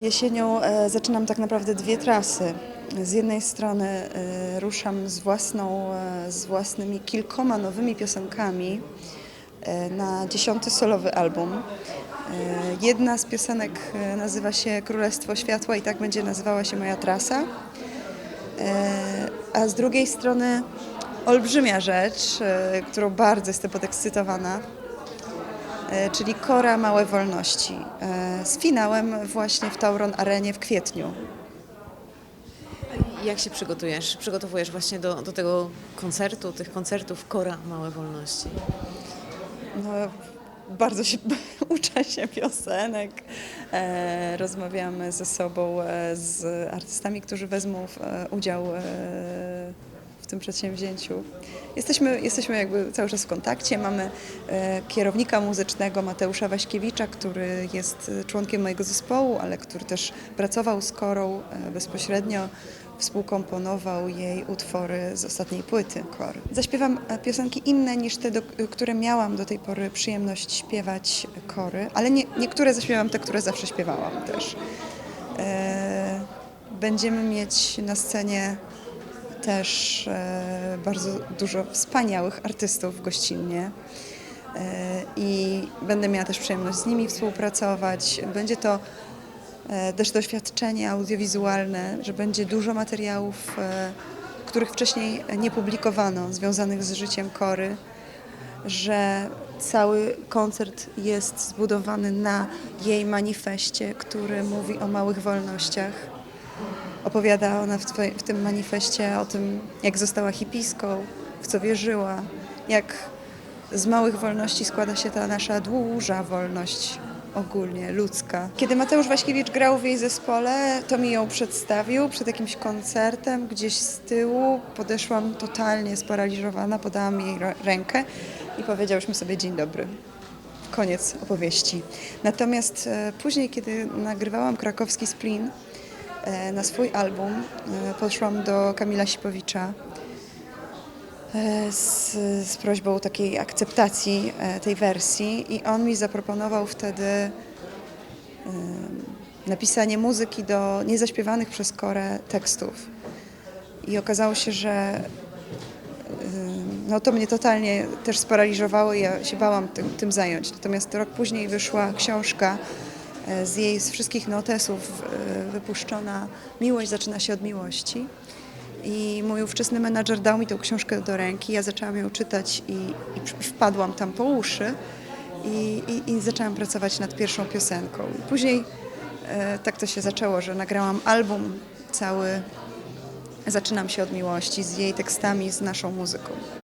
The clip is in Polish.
Jesienią e, zaczynam tak naprawdę dwie trasy. Z jednej strony e, ruszam z, własną, e, z własnymi kilkoma nowymi piosenkami na dziesiąty solowy album. Jedna z piosenek nazywa się Królestwo Światła i tak będzie nazywała się moja trasa. A z drugiej strony olbrzymia rzecz, którą bardzo jestem podekscytowana, czyli Kora Małe Wolności e, z finałem właśnie w Tauron Arenie w kwietniu. Jak się przygotujesz? Przygotowujesz właśnie do, do tego koncertu, tych koncertów Kora Małe Wolności. No, bardzo się uczę się piosenek. E, rozmawiamy ze sobą, e, z artystami, którzy wezmą w, e, udział e, w tym przedsięwzięciu. Jesteśmy, jesteśmy jakby cały czas w kontakcie. Mamy e, kierownika muzycznego Mateusza Waśkiewicza, który jest e, członkiem mojego zespołu, ale który też pracował z Korą e, bezpośrednio. Współkomponował jej utwory z ostatniej płyty Kor. Zaśpiewam piosenki inne niż te, do, które miałam do tej pory przyjemność śpiewać Kory, ale nie, niektóre zaśpiewam te, które zawsze śpiewałam też. Będziemy mieć na scenie też e, bardzo dużo wspaniałych artystów gościnnie e, i będę miała też przyjemność z nimi współpracować. Będzie to e, też doświadczenie audiowizualne, że będzie dużo materiałów, których wcześniej nie publikowano, związanych z życiem Kory, że cały koncert jest zbudowany na jej manifestie, który mówi o małych wolnościach. Opowiada ona w, twoje, w tym manifestie o tym, jak została hipiską, w co wierzyła, jak z małych wolności składa się ta nasza duża wolność ogólnie ludzka. Kiedy Mateusz Waśkiewicz grał w jej zespole, to mi ją przedstawił przed jakimś koncertem gdzieś z tyłu. Podeszłam totalnie sparaliżowana, podałam jej rękę i powiedziałyśmy sobie dzień dobry. Koniec opowieści. Natomiast e, później, kiedy nagrywałam krakowski Splin na swój album, e, poszłam do Kamila Sipowicza e, z, z prośbą takiej akceptacji e, tej wersji i on mi zaproponował wtedy e, napisanie muzyki do niezaśpiewanych przez Korę tekstów. I okazało się, że no to mnie totalnie też sparaliżowało i ja się bałam tym, tym zająć. Natomiast rok później wyszła książka e, z jej z wszystkich notesów e, wypuszczona Miłość zaczyna się od miłości. I mój ówczesny menadżer dał mi tę książkę do ręki, ja zaczęłam ją czytać i, i wpadłam tam po uszy i, i, i zaczęłam pracować nad pierwszą piosenką. Później e, tak to się zaczęło, że nagrałam album cały Zaczynam się od miłości z jej tekstami, z naszą muzyką.